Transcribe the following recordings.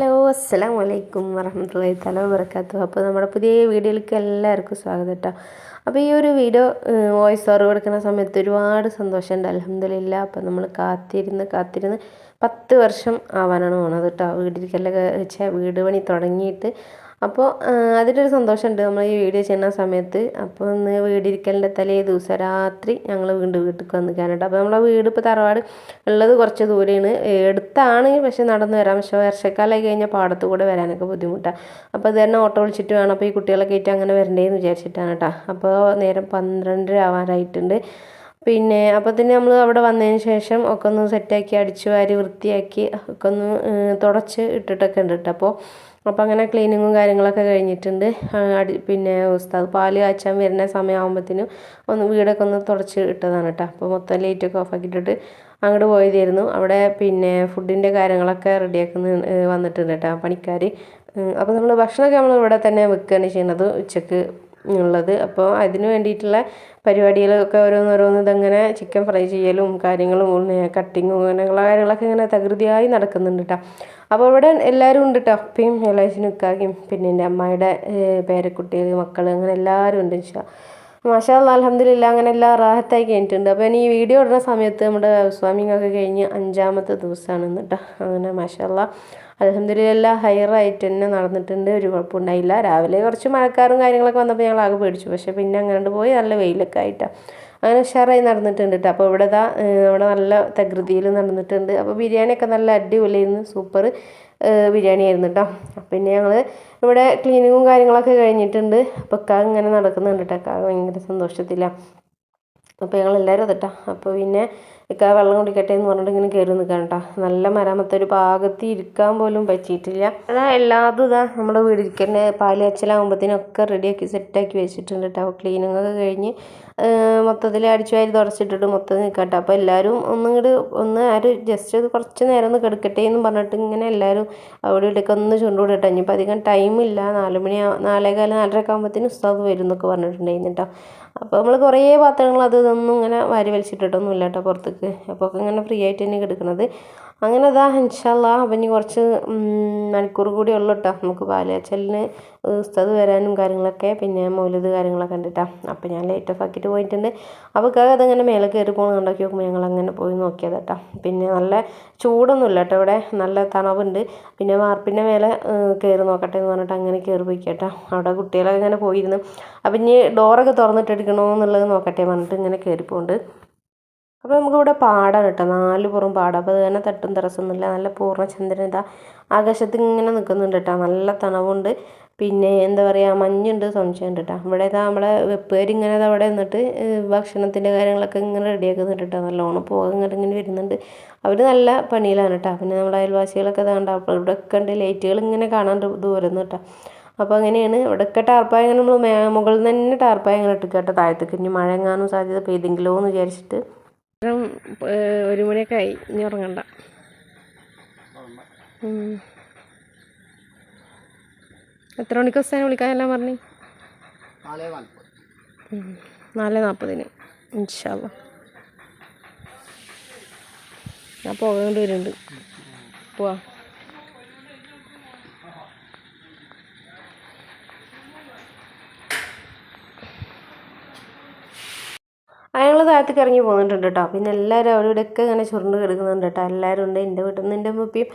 Hello അസ്സാം വലൈക്കും വറഹമത്തല്ലാഹി തല വരക്കാത്തു അപ്പോൾ നമ്മുടെ പുതിയ വീഡിയോയിലേക്ക് എല്ലാവർക്കും സ്വാഗതം കേട്ടോ അപ്പോൾ ഈ ഒരു വീഡിയോ വോയിസ് ഓവർ കൊടുക്കുന്ന സമയത്ത് ഒരുപാട് സന്തോഷമുണ്ട്. അലഹമില്ല അപ്പോൾ നമ്മൾ കാത്തിരുന്ന് കാത്തിരുന്ന് പത്ത് വർഷം ആവാനാണ് പോണത് കേട്ടോ വീടിരിക്കലൊക്കെ വെച്ചാൽ വീട് പണി തുടങ്ങിയിട്ട് അപ്പോൾ അതിലൊരു സന്തോഷമുണ്ട്. നമ്മൾ ഈ വീഡിയോ ചെയ്യുന്ന സമയത്ത് അപ്പോൾ ഒന്ന് വീടിരിക്കലിന്റെ തലേ ദിവസം രാത്രി ഞങ്ങൾ വീണ്ടും വീട്ടിലേക്ക് വന്നിക്കാനുണ്ട് അപ്പോൾ നമ്മളെ വീട് ഇപ്പോൾ തറവാട് ഉള്ളത് കുറച്ച് ദൂരെയാണ്. എടുത്താണ് പക്ഷെ നടന്നു വരാം. പക്ഷെ വർഷക്കാലമായി കഴിഞ്ഞാൽ പാടത്ത് കൂടെ വരാനൊക്കെ ബുദ്ധിമുട്ടാണ് അപ്പോൾ അത് തന്നെ ഓട്ടോ വിളിച്ചിട്ട് വേണം. അപ്പോൾ ഈ കുട്ടികളെ കയറ്റി അങ്ങനെ വരണ്ടേന്ന് വിചാരിച്ചിട്ടാണ് കേട്ടോ. അപ്പോൾ നേരം പന്ത്രണ്ടര ആവാറായിട്ടുണ്ട്. പിന്നെ അപ്പോൾ തന്നെ നമ്മൾ അവിടെ വന്നതിന് ശേഷം ഒക്കെ ഒന്ന് സെറ്റാക്കി അടിച്ചു വാരി വൃത്തിയാക്കി ഒക്കെ ഒന്ന് തുടച്ച് ഇട്ടിട്ടൊക്കെ ഉണ്ട് കേട്ടോ. അപ്പോൾ അപ്പോൾ അങ്ങനെ ക്ലീനിങ്ങും കാര്യങ്ങളൊക്കെ കഴിഞ്ഞിട്ടുണ്ട്. അടി പിന്നെ ഉസ്താദ് പാൽ കാച്ചാൻ വരുന്ന സമയമാകുമ്പോഴത്തേനും ഒന്ന് വീടൊക്കെ ഒന്ന് തുടച്ച് ഇട്ടതാണ് കേട്ടോ. അപ്പോൾ മൊത്തം ലൈറ്റൊക്കെ ഓഫാക്കിയിട്ടിട്ട് അങ്ങോട്ട് പോയതായിരുന്നു. അവിടെ പിന്നെ ഫുഡിന്റെ കാര്യങ്ങളൊക്കെ റെഡിയാക്കുന്ന വന്നിട്ടുണ്ട് കേട്ടോ പണിക്കാർ അപ്പോൾ നമ്മൾ ഭക്ഷണമൊക്കെ നമ്മൾ ഇവിടെ തന്നെ വെക്കുകയാണ് ചെയ്യുന്നത്. ഉച്ചയ്ക്ക് ഉള്ളത്. അപ്പോൾ അതിന് വേണ്ടിയിട്ടുള്ള പരിപാടികളൊക്കെ ഓരോന്നോരോന്ന് ഇതങ്ങനെ ചിക്കൻ ഫ്രൈ ചെയ്യലും കാര്യങ്ങളും കട്ടിങ്ങും അങ്ങനെയുള്ള കാര്യങ്ങളൊക്കെ ഇങ്ങനെ തകൃതിയായി നടക്കുന്നുണ്ട് കേട്ടോ അപ്പോൾ ഇവിടെ എല്ലാവരും ഉണ്ട് കേട്ടോ അപ്പയും എളേച്ചനും ഇക്കാക്കും പിന്നെ എന്റെ അമ്മായിയുടെ പേരക്കുട്ടികൾ മക്കൾ അങ്ങനെ എല്ലാവരും ഉണ്ട് വെച്ചാൽ മാഷാ അലഹമ്മദില്ല അങ്ങനെ എല്ലാം റാഹത്തായി കഴിഞ്ഞിട്ടുണ്ട്. അപ്പോൾ ഇനി ഈ വീഡിയോ ഇടുന്ന സമയത്ത് നമ്മുടെ സ്വാമിങ്ങൊക്കെ കഴിഞ്ഞ് അഞ്ചാമത്തെ ദിവസമാണ് കേട്ടോ അങ്ങനെ മാഷാ അലഹമ്മദില്ല ഹയറായിട്ട് തന്നെ നടന്നിട്ടുണ്ട്. ഒരു കുഴപ്പമുണ്ടായില്ല. രാവിലെ കുറച്ച് മഴക്കാറും കാര്യങ്ങളൊക്കെ വന്നപ്പോൾ ഞങ്ങൾ ആകെ പേടിച്ചു. പക്ഷേ പിന്നെ അങ്ങനെ പോയി നല്ല വെയിലൊക്കെ ആയിട്ടാണ് അങ്ങനെ ഉഷാറായി നടന്നിട്ടുണ്ട് കേട്ടോ അപ്പോൾ ഇവിടെ അവിടെ നല്ല തകൃതിയിൽ നടന്നിട്ടുണ്ട്. അപ്പോൾ ബിരിയാണിയൊക്കെ നല്ല അടിപൊളിയായിരുന്നു. സൂപ്പർ ബിരിയാണി ആയിരുന്നു കേട്ടോ പിന്നെ ഞങ്ങൾ ഇവിടെ ക്ലീനിങ്ങും കാര്യങ്ങളൊക്കെ കഴിഞ്ഞിട്ടുണ്ട്. അപ്പോൾ കാ ഇങ്ങനെ നടക്കുന്നുണ്ട് കേട്ടോ കാ ഭയങ്കര സന്തോഷത്തിലാണ് അപ്പോൾ ഞങ്ങൾ എല്ലാവരും അതട്ടാ അപ്പോൾ പിന്നെ ഇക്ക വെള്ളം കുടിക്കട്ടെ എന്ന് പറഞ്ഞിട്ട് ഇങ്ങനെ കയറി നിൽക്കാം കേട്ടോ നല്ല മരാമത്തെ ഒരു ഭാഗത്ത് ഇരിക്കാൻ പോലും പറ്റിയിട്ടില്ല. അതാ എല്ലാതും ഇതാ നമ്മുടെ വീടിരിക്കന്നെ പാൽ അച്ഛലാകുമ്പോഴത്തേനൊക്കെ റെഡിയാക്കി സെറ്റാക്കി വെച്ചിട്ടുണ്ട് കേട്ടോ ക്ലീനിങ് ഒക്കെ കഴിഞ്ഞ് മൊത്തത്തിൽ അടിച്ചു വാരി തുടച്ചിട്ടിട്ട് മൊത്തം നിൽക്കട്ടെ അപ്പോൾ എല്ലാവരും ഒന്നിങ്ങോട്ട് ഒന്ന് ആര് ജസ്റ്റ് കുറച്ച് നേരം ഒന്ന് കിടക്കട്ടെ എന്ന് പറഞ്ഞിട്ട് ഇങ്ങനെ എല്ലാവരും അവിടെ ഇവിടെയൊക്കെ ഒന്ന് ചുണ്ടുകൂടട്ടെ ഇനിയിപ്പോൾ അധികം ടൈമില്ല നാല് മണി നാലേകാലം നാലരയൊക്കെ ആകുമ്പോഴത്തേനും ഉസ്താദ് വരും എന്നൊക്കെ പറഞ്ഞിട്ടുണ്ടായിരുന്നു കേട്ടോ അപ്പോൾ നമ്മൾ കുറേ പാത്രങ്ങൾ അത് ഇതൊന്നും ഇങ്ങനെ വാരി വലിച്ചിട്ടിട്ടൊന്നും ഇല്ല കേട്ടോ പുറത്തേക്ക്. അപ്പോൾ ഒക്കെ ഇങ്ങനെ ഫ്രീ ആയിട്ട് തന്നെ കിടക്കുന്നത്. അങ്ങനെ അതാ ഇൻഷാല്ല അപ്പം ഇനി കുറച്ച് മണിക്കൂർ കൂടി ഉള്ളു കേട്ടോ നമുക്ക് പാലാച്ചലിന് ഉസ്താദ് വരാനും കാര്യങ്ങളൊക്കെ പിന്നെ മൗലത് കാര്യങ്ങളൊക്കെ ഉണ്ട് അപ്പോൾ ഞാൻ ലൈറ്റ് ഓഫ് ആക്കിയിട്ട് പോയിട്ടുണ്ട്. അപ്പോൾ അതങ്ങനെ മേലെ കയറി പോകണം കണ്ടാക്കി നോക്കുമ്പോൾ ഞങ്ങൾ അങ്ങനെ പോയി നോക്കിയത് കേട്ടോ പിന്നെ നല്ല ചൂടൊന്നുമില്ല കേട്ടോ ഇവിടെ. നല്ല തണവുണ്ട് പിന്നെ വാർപ്പിന്റെ മേലെ കയറി നോക്കട്ടെ എന്ന് പറഞ്ഞിട്ട് അങ്ങനെ കയറി പോയി കേട്ടോ അവിടെ കുട്ടികളൊക്കെ ഇങ്ങനെ പോയിരുന്നു. അപ്പം ഇനി ഡോറൊക്കെ തുറന്നിട്ടെടുക്കണോ എന്നുള്ളത് നോക്കട്ടെ പറഞ്ഞിട്ട് ഇങ്ങനെ കയറി പോകുന്നുണ്ട് അപ്പോൾ നമുക്കിവിടെ പാടാണ് കേട്ടോ. നാല് പുറം പാടം. അപ്പോൾ അത് തന്നെ തട്ടും തറസൊന്നുമില്ല നല്ല പൂർണചന്ദ്രൻ ഇതാ ആകാശത്ത് ഇങ്ങനെ നിൽക്കുന്നുണ്ട് കേട്ടോ. നല്ല തണവുണ്ട്. പിന്നെ എന്താ പറയുക മഞ്ഞുണ്ട് സംശയമുണ്ട് കേട്ടോ. ഇവിടെ ഇതാ നമ്മളെ ഇങ്ങനെ അവിടെ നിന്നിട്ട് ഭക്ഷണത്തിന്റെ കാര്യങ്ങളൊക്കെ ഇങ്ങനെ റെഡിയാക്കുന്നുണ്ട് കേട്ടോ. നല്ലോണം പോകാൻ ഇങ്ങനെ ഇങ്ങനെ വരുന്നുണ്ട്. അവർ നല്ല പണിയിലാണ് കേട്ടോ. പിന്നെ നമ്മുടെ അയൽവാസികളൊക്കെ ഇതാണ്ട് ഇവിടെ ഒക്കെ ഉണ്ട്. ലൈറ്റുകൾ ഇങ്ങനെ കാണാണ്ട് ദൂരം കേട്ടോ. അപ്പോൾ അങ്ങനെയാണ്. ഇവിടെയൊക്കെ ടാർപ്പായ നമ്മൾ മുകളിൽ നിന്ന് തന്നെ ടാർപ്പായ ഇങ്ങനെ ഇട്ട് കേട്ടോ. താഴത്തേക്ക് ഇനി മഴ എങ്ങാനും സാധ്യത പെയ്തെങ്കിലോ എന്ന് വിചാരിച്ചിട്ട്. ഒരു മണിയൊക്കെ ആയി. ഇനി ഉറങ്ങണ്ട. എത്ര മണിക്ക് ദിവസം വിളിക്കാനെല്ലാം പറഞ്ഞു? നാല് നാൽപ്പതിന്. ഇൻഷാല്ല ഞാൻ പോകേണ്ടി വരുന്നുണ്ട്. പോവാ. ഞങ്ങൾ താഴത്തേക്ക് ഇറങ്ങി പോകുന്നുണ്ട് കേട്ടോ പിന്നെ എല്ലാവരും അവിടെ ഇങ്ങനെ ചുരുണ്ട് കിടക്കുന്നുണ്ട് കേട്ടോ എല്ലാവരും ഉണ്ട്. എന്റെ വീട്ടിൽ നിന്ന് എന്റെ ഉമ്മപ്പിയും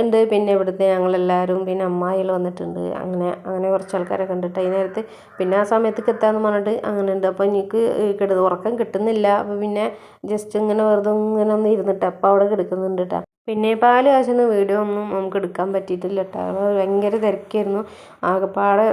ഉണ്ട്. പിന്നെ ഇവിടുത്തെ ഞങ്ങളെല്ലാവരും പിന്നെ അമ്മായികൾ വന്നിട്ടുണ്ട്. അങ്ങനെ അങ്ങനെ കുറച്ച് ആൾക്കാരൊക്കെ ഉണ്ട് കേട്ടോ ഈ നേരത്ത് പിന്നെ ആ സമയത്തേക്ക് എത്താമെന്ന് പറഞ്ഞിട്ട് അങ്ങനെ ഉണ്ട്. അപ്പോൾ എനിക്ക് കിടന്ന് ഉറക്കം കിട്ടുന്നില്ല. അപ്പോൾ പിന്നെ ജസ്റ്റ് ഇങ്ങനെ വെറുതെ ഇങ്ങനെ ഒന്ന് ഇരുന്നിട്ട് അപ്പോൾ അവിടെ കിടക്കുന്നുണ്ട് കേട്ടോ പിന്നെ പാൽ കാച്ചുന്ന വീഡിയോ ഒന്നും നമുക്ക് എടുക്കാൻ പറ്റിയിട്ടില്ല കേട്ടോ. ഭയങ്കര തിരക്കായിരുന്നു. ആകെപ്പാടെ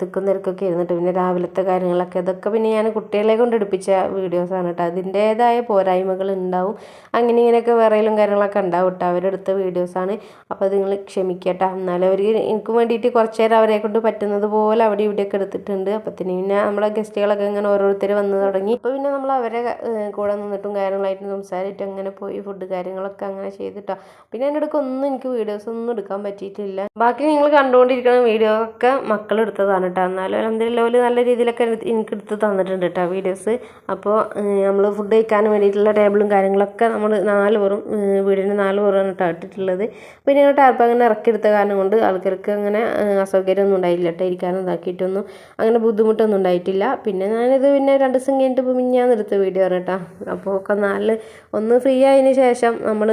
തിക്കും തിരക്കൊക്കെ ഇരുന്നിട്ട് പിന്നെ രാവിലത്തെ കാര്യങ്ങളൊക്കെ. അതൊക്കെ പിന്നെ ഞാൻ കുട്ടികളെ കൊണ്ട് എടുപ്പിച്ച വീഡിയോസാണ് കേട്ടോ. അതിന്റേതായ പോരായ്മകൾ ഉണ്ടാവും. അങ്ങനെ ഇങ്ങനെയൊക്കെ വേറെയും കാര്യങ്ങളൊക്കെ ഉണ്ടാവും കേട്ടോ അവരെടുത്ത വീഡിയോസാണ് അപ്പോൾ നിങ്ങൾ ക്ഷമിക്കട്ടോ. എന്നാലും അവർ എനിക്ക് വേണ്ടിയിട്ട് കുറച്ച് നേരം അവരെ കൊണ്ട് പറ്റുന്നത് പോലെ അവിടെ ഇവിടെയൊക്കെ എടുത്തിട്ടുണ്ട്. അപ്പത്തിന് പിന്നെ നമ്മളെ ഗസ്റ്റുകളൊക്കെ ഇങ്ങനെ ഓരോരുത്തർ വന്ന് തുടങ്ങി. അപ്പോൾ പിന്നെ നമ്മൾ അവരെ കൂടെ നിന്നിട്ടും കാര്യങ്ങളായിട്ട് സംസാരിച്ചിട്ട് അങ്ങനെ പോയി ഫുഡ് കാര്യങ്ങളൊക്കെ അങ്ങനെ ചെയ്തിട്ട് കേട്ടോ. പിന്നെ എന്റെ അടുക്ക ഒന്നും എനിക്ക് വീഡിയോസ് ഒന്നും എടുക്കാൻ പറ്റിയിട്ടില്ല. ബാക്കി നിങ്ങൾ കണ്ടുകൊണ്ടിരിക്കുന്ന വീഡിയോ ഒക്കെ മക്കൾ എടുത്തതാണ് കേട്ടോ. എന്നാലും ഒരു നല്ല രീതിയിലൊക്കെ എനിക്ക് എടുത്ത് തന്നിട്ടുണ്ട് കേട്ടോ വീഡിയോസ് അപ്പോൾ നമ്മൾ ഫുഡ് കഴിക്കാൻ വേണ്ടിയിട്ടുള്ള ടേബിളും കാര്യങ്ങളൊക്കെ നമ്മൾ നാല് പേറും വീടിന്റെ നാല് പേറാണ് കേട്ടോ ഇട്ടിട്ടുള്ളത്. പിന്നെ ഞങ്ങൾ ടാർപ്പ് അങ്ങനെ ഇറക്കിയെടുത്ത കാരണം കൊണ്ട് ആൾക്കാർക്ക് അങ്ങനെ അസൗകര്യമൊന്നും ഉണ്ടായില്ല കേട്ടോ. ഇരിക്കാനും ഇതാക്കിയിട്ടൊന്നും അങ്ങനെ ബുദ്ധിമുട്ടൊന്നും ഉണ്ടായിട്ടില്ല. പിന്നെ ഞാനിത് പിന്നെ രണ്ട് ദിവസം കഴിഞ്ഞിട്ട് മിഞ്ഞാന്ന് എടുത്ത വീഡിയോ ആണ് കേട്ടോ. അപ്പോൾ ഒക്കെ നാല് ഒന്ന് ഫ്രീ ആയതിന് ശേഷം നമ്മൾ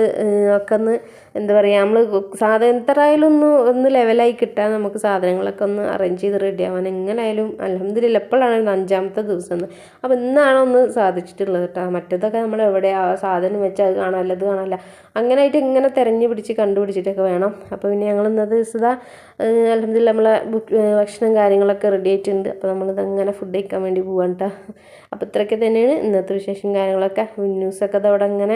ഒക്കെ ഒന്ന് എന്താ പറയുക നമ്മൾ സാധനം എത്രയായാലും ഒന്ന് ഒന്ന് ലെവലായി കിട്ടാൻ നമുക്ക് സാധനങ്ങളൊക്കെ ഒന്ന് അറേഞ്ച് ചെയ്ത് റെഡി ആവാൻ എങ്ങനെയായാലും അലഹമ്മദില്ല എപ്പോഴാണ് അഞ്ചാമത്തെ ദിവസം അപ്പോൾ ഇന്നാണ് ഒന്ന് സാധിച്ചിട്ടുള്ളത് കേട്ടോ മറ്റേതൊക്കെ നമ്മൾ എവിടെ ആ സാധനം വെച്ച് അത് കാണാമല്ല അത് കാണാമല്ല അങ്ങനെ ആയിട്ട് ഇങ്ങനെ തിരഞ്ഞു പിടിച്ച് കണ്ടുപിടിച്ചിട്ടൊക്കെ വേണം. അപ്പോൾ പിന്നെ ഞങ്ങൾ ഇന്നത്തെ ദിവസം അലഹമ്മദില്ല നമ്മളെ ഭക്ഷണം കാര്യങ്ങളൊക്കെ റെഡി ആയിട്ടുണ്ട്. അപ്പോൾ നമ്മളിത് അങ്ങനെ ഫുഡ് കഴിക്കാൻ വേണ്ടി പോകാൻ കേട്ടോ അപ്പോൾ ഇത്രയൊക്കെ തന്നെയാണ് ഇന്നത്തെ വിശേഷം കാര്യങ്ങളൊക്കെ. ന്യൂസൊക്കെ അതവിടെ അങ്ങനെ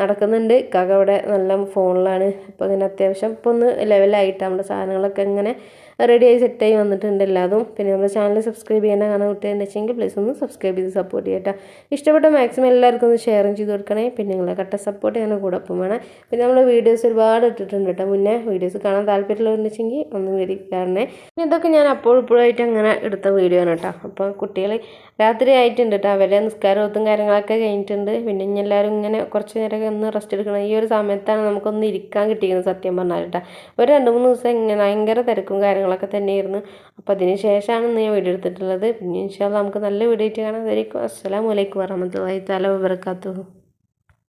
നടക്കുന്നുണ്ട്. കാക്ക അവിടെ നല്ല ഫോണിലാണ്. ഇപ്പം ഇങ്ങനെ അത്യാവശ്യം ഇപ്പോൾ ഒന്ന് ലെവലായിട്ട് നമ്മുടെ സാധനങ്ങളൊക്കെ ഇങ്ങനെ റെഡിയായി സെറ്റായി വന്നിട്ടുണ്ട് എല്ലാതും. പിന്നെ നമ്മുടെ ചാനൽ സബ്സ്ക്രൈബ് ചെയ്യാൻ കാണാൻ കുട്ടിയെന്ന് വെച്ചെങ്കിൽ പ്ലീസ് ഒന്ന് സബ്സ്ക്രൈബ് ചെയ്ത് സപ്പോർട്ട് ചെയ്യട്ടെ ഇഷ്ടപ്പെട്ട മാക്സിമം എല്ലാവർക്കും ഒന്ന് ഷെയറും ചെയ്ത് കൊടുക്കണേ. പിന്നെ നിങ്ങളെ കട്ട സപ്പോർട്ട് ചെയ്യാൻ കൂടെ ഒപ്പം വേണം. പിന്നെ നമ്മൾ വീഡിയോസ് ഒരുപാട് ഇട്ടിട്ടുണ്ട് കേട്ടോ മുന്നേ. വീഡിയോസ് കാണാൻ താല്പര്യമുള്ളവരുണ്ടെങ്കിൽ ഒന്ന് കാണണേ പിന്നെ ഇതൊക്കെ ഞാൻ അപ്പോഴിപ്പോഴായിട്ട് അങ്ങനെ എടുത്ത വീഡിയോ ആണ് കേട്ടോ. അപ്പോൾ കുട്ടികൾ രാത്രി ആയിട്ടുണ്ട് കേട്ടോ. അവരെ നിസ്കാരവും കാര്യങ്ങളൊക്കെ കഴിഞ്ഞിട്ടുണ്ട്. പിന്നെ ഇനി എല്ലാവരും ഇങ്ങനെ കുറച്ച് നേരമൊക്കെ ഒന്ന് റെസ്റ്റ് എടുക്കണം. ഈ ഒരു സമയത്താണ് നമുക്കൊന്ന് ഇരിക്കാൻ കിട്ടിയിരുന്നത് സത്യം പറഞ്ഞാൽ കേട്ടോ. ഒരു രണ്ട് മൂന്ന് ദിവസം ഇങ്ങനെ ഭയങ്കര തിരക്കും കാര്യങ്ങളൊക്കെ തന്നെയായിരുന്നു. അപ്പോൾ അതിന് ശേഷമാണ് ഇന്ന് ഞാൻ വീഡിയോ എടുത്തിട്ടുള്ളത്. പിന്നെ ഇൻഷാല്ല നമുക്ക് നല്ല വീഡിയോ ആയിട്ട് കാണാം. അതായിരിക്കും അസ്സലാമലൈക്കും വറഹമത്തുള്ളാഹി തആല വബറകാതുഹു.